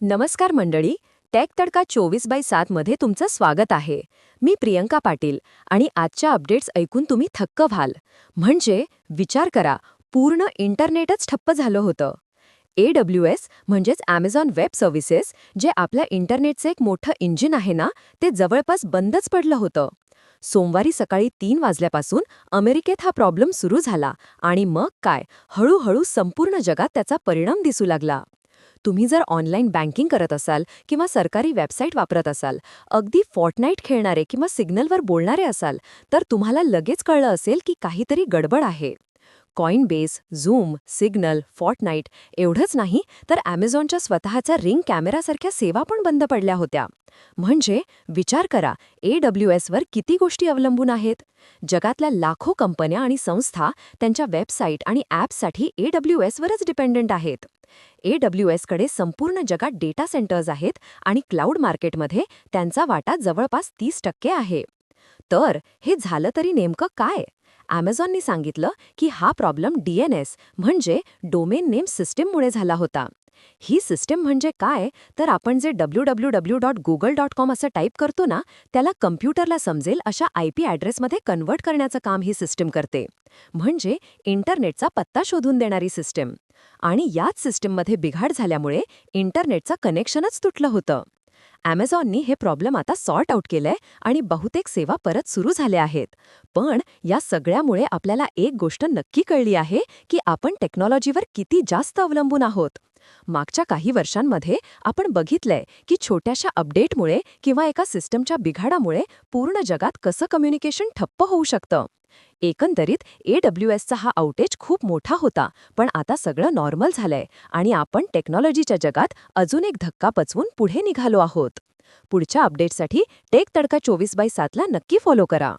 नमस्कार मंडळी टेक तडका चोवीस बाय सातमध्ये तुमचं स्वागत आहे. मी प्रियंका पाटील आणि आजच्या अपडेट्स ऐकून तुम्ही थक्क व्हाल. म्हणजे विचार करा पूर्ण इंटरनेटच ठप्प झालं होतं. ए डब्ल्यू एस म्हणजेच ॲमेझॉन वेब सर्व्हिसेस जे आपल्या इंटरनेटचं एक मोठं इंजिन आहे ना ते जवळपास बंदच पडलं होतं. सोमवारी सकाळी तीन वाजल्यापासून अमेरिकेत हा प्रॉब्लेम सुरू झाला आणि मग काय हळूहळू संपूर्ण जगात त्याचा परिणाम दिसू लागला. तुम्ही जर ऑनलाईन बँकिंग करत असाल किंवा सरकारी वेबसाईट वापरत असाल अगदी फॉर्टनाईट खेळणारे किंवा सिग्नलवर बोलणारे असाल तर तुम्हाला लगेच कळलं असेल की काहीतरी गडबड आहे. कॉइनबेस झूम सिग्नल फॉर्टनाईट एवढंच नाही तर ॲमेझॉनच्या स्वतःच्या रिंग कॅमेरासारख्या सेवा पण बंद पडल्या होत्या. म्हणजे विचार करा ए डब्ल्यू एसवर किती गोष्टी अवलंबून आहेत? जगातल्या लाखो कंपन्या आणि संस्था त्यांच्या वेबसाईट आणि ॲप्ससाठी ए डब्ल्यू एसवरच डिपेंडंट आहेत. ए डब्ल्यू एसकडे संपूर्ण जगात डेटा सेंटर्स आहेत आणि क्लाउड मार्केटमध्ये त्यांचा वाटा जवळपास तीस टक्के आहे. तर हे झालं तरी नेमकं काय? ॲमेझॉननी सांगितलं की हा प्रॉब्लेम डी एन एस म्हणजे डोमेन नेम सिस्टीममुळे झाला होता. ही सिस्टीम म्हणजे काय? तर आपण जे W W W dot Google dot com असं टाईप करतो ना त्याला कम्प्युटरला समजेल अशा आय पी ॲड्रेसमध्ये कन्वर्ट करण्याचं काम ही सिस्टीम करते. म्हणजे इंटरनेटचा पत्ता शोधून देणारी सिस्टीम. आणि याच सिस्टीममध्ये बिघाड झाल्यामुळे इंटरनेटचं कनेक्शनच तुटलं होतं. ॲमेझॉननी हे प्रॉब्लेम आता सॉर्ट आऊट केलंय आणि बहुतेक सेवा परत सुरू झाल्या आहेत. पण या सगळ्यामुळे आपल्याला एक गोष्ट नक्की कळली आहे की आपण टेक्नॉलॉजीवर किती जास्त अवलंबून आहोत. मागच्या काही वर्षांमध्ये आपण बघितलंय की छोट्याशा अपडेटमुळे किंवा एका सिस्टमच्या बिघाडामुळे पूर्ण जगात कसं कम्युनिकेशन ठप्प होऊ शकतं? एकंदरीत ए डब्ल्यू एसचा हा आउटेज खूप मोठा होता पण आता सगळं नॉर्मल झालंय आणि आपण टेक्नॉलॉजीच्या जगात अजून एक धक्का पचवून पुढे निघालो आहोत. पुढच्या अपडेटसाठी टेक तडका चोवीस बाय सातला नक्की फॉलो करा.